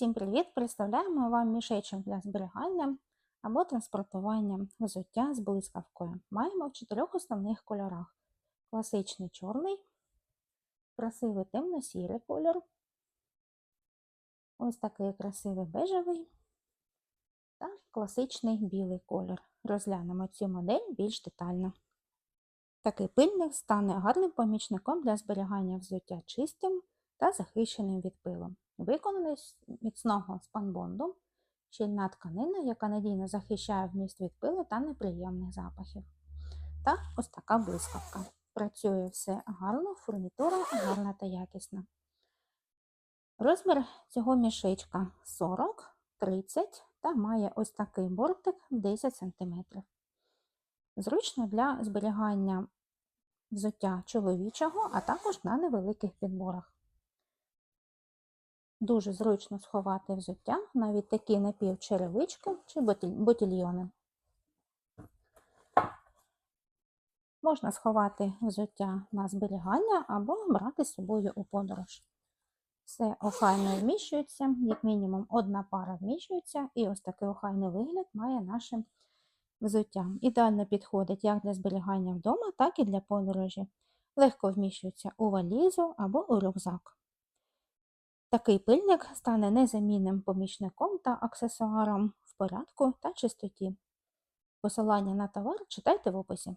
Всім привіт! Представляємо вам мішечок для зберігання або транспортування взуття з блискавкою. Маємо в чотирьох основних кольорах: класичний чорний, красивий темно-сірий кольор, ось такий красивий бежевий та класичний білий колір. Розглянемо цю модель більш детально. Такий пильник стане гарним помічником для зберігання взуття чистим та захищеним від пилу. Виконаний з міцного спанбонду, щільна тканина, яка надійно захищає вміст від пилу та неприємних запахів. Та ось така блискавка. Працює все гарно, фурнітура гарна та якісна. Розмір цього мішечка 40, 30 та має ось такий бортик 10 см. Зручно для зберігання взуття чоловічого, а також на невеликих підборах. Дуже зручно сховати взуття, навіть такі напівчеревички чи ботильйони. Можна сховати взуття на зберігання або брати з собою у подорож. Все охайно вміщується, як мінімум одна пара вміщується, і ось такий охайний вигляд має наше взуття. Ідеально підходить як для зберігання вдома, так і для подорожі. Легко вміщується у валізу або у рюкзак. Такий пильник стане незамінним помічником та аксесуаром в порядку та чистоті. Посилання на товар читайте в описі.